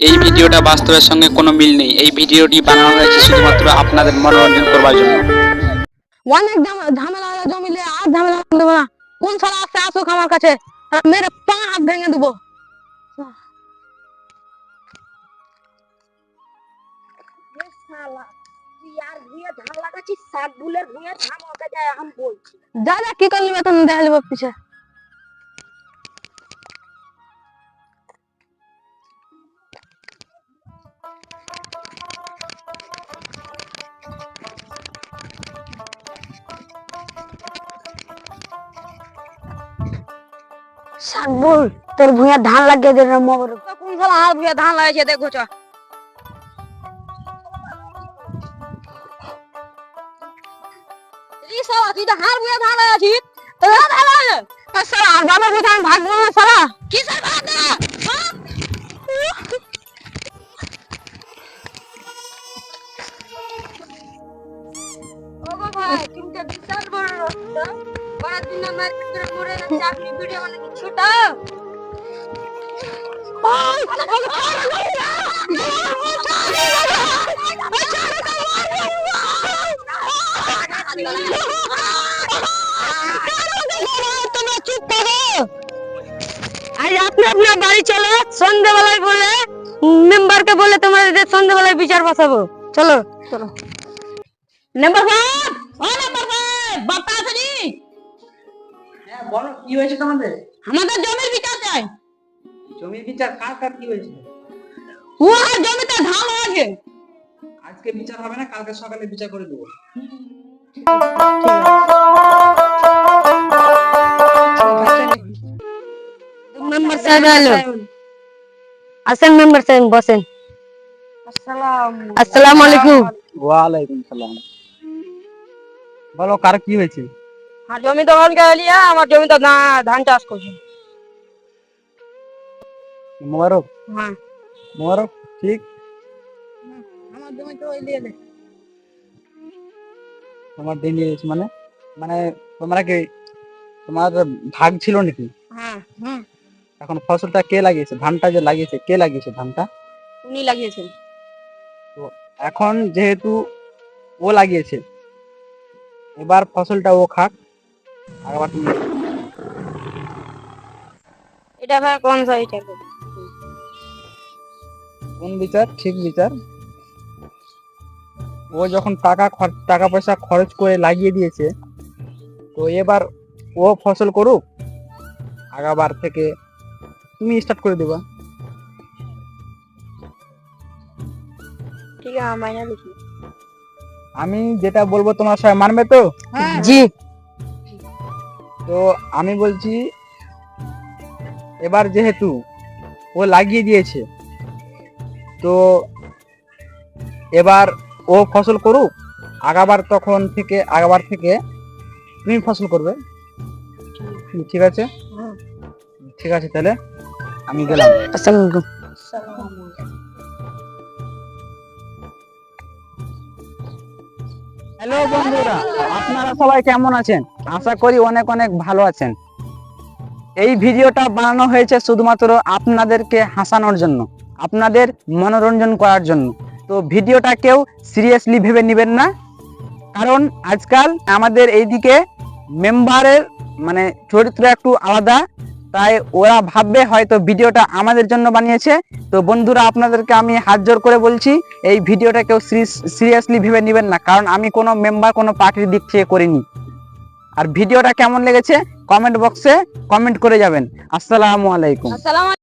এই ভিডিওটা বাস্তবের সঙ্গে কোনো মিল নেই। এই ভিডিওটি বানানো হয়েছে শুধুমাত্র আপনাদের মনোরঞ্জন করবার জন্য। অনেক ঝামেলা হলো জমিলে আর ঝামেলা দেবো না কোন আসছে আসুক আমার কাছে। মেরে পা হাত ভেঙে দেবো। যা কি করলি বেতন দেখা লিব পিছে সাকবুল তোর ভুঁইয়া ধান লাগিয়ে দে কোন হাত ভুয়ে ধান লাগাইছে দেখো চ। এই সালা তুই তো হাত ভুয়ে ধান ধান আর বাবা ভাগ ভাগ ভাই তুমি তো বিশাল বড় রাস্তা। আমার মরে যাচ্ছে আপনি ভিডিও মানে আপনার বাড়ি চলো সন্ধ্যেবেলায় বলে মেম্বারকে বলে সন্ধ্যেবেলায় বিচার বসাবো। চলো। চলো। মেম্বার সাহেব ও মেম্বার বলো কি হয়েছে তোমাদের? আমাদের জমির বিচার চাই। জমির বিচার কার কার কি হয়েছে? ও আর জমিতে ধান হয়েছে। আজকে বিচার হবে না কালকে সকালে বিচার করে দেবো। মেম্বার সাহেব? এলো আসেন মেম্বার সাহেব বসেন। আসসালামু আলাইকুম। ওয়ালাইকুম সালাম। বলো কার কি হয়েছে? আর জমি দখল করে লিয়া আমার জমিতে ধান চাষ করছে মোবারক? হ্যাঁ। মোবারক ঠিক? আমার জমিতে ওই লিয়ে তোমার দিন মানে? মানে তোমরা কি তোমার ভাগ ছিল নাকি? হ্যাঁ হুম এখন ফসলটা কে লাগিয়েছে? ধানটা যে লাগিয়েছে কে লাগিয়েছে ধানটা? উনি লাগিয়েছেন। তো এখন যেহেতু ও লাগিয়েছে এবার ফসলটা ও খাক। এটা ভাই কোন সাইড কোন বিচার? ঠিক বিচার। ও যখন টাকা টাকা পয়সা খরচ করে লাগিয়ে দিয়েছে তো এবার ও ফসল করুক আগাবার থেকে তুমি স্টার্ট করে দেবা। ঠিক আছে আমি যেটা বলব তোমার সবাই মানবে তো? জি। তো আমি বলছি এবার যেহেতু ও লাগিয়ে দিয়েছে তো এবার ও ফসল করুক আগাবার তখন থেকে আগাবার থেকে তুমি ফসল করবে। ঠিক আছে? ঠিক আছে তাহলে আমি গেলাম। আসসালামু হ্যালো বন্ধুরা, আপনারা সবাই কেমন আছেন? আশা করি অনেক অনেক ভালো আছেন। এই ভিডিওটা বানানো হয়েছে শুধুমাত্র আপনাদেরকে হাসানোর জন্য, আপনাদের মনোরঞ্জন করার জন্য। তো ভিডিওটা কেউ সিরিয়াসলি ভেবে নেবেন না, কারণ আজকাল আমাদের এইদিকে মেম্বারের মানে চরিত্র একটু আলাদা তাই ওরা ভাববে হয়তো ভিডিওটা আমাদের জন্য বানিয়েছে। তো বন্ধুরা, আপনাদেরকে আমি হাত জোর করে বলছি, এই ভিডিওটা কেউ সিরিয়াসলি ভেবে নেবেন না, কারণ আমি কোনো মেম্বার, কোনো পার্টির দিক থেকে করিনি। আর ভিডিওটা কেমন লেগেছে, কমেন্ট বক্সে কমেন্ট করে যাবেন। আসসালামু আলাইকুম।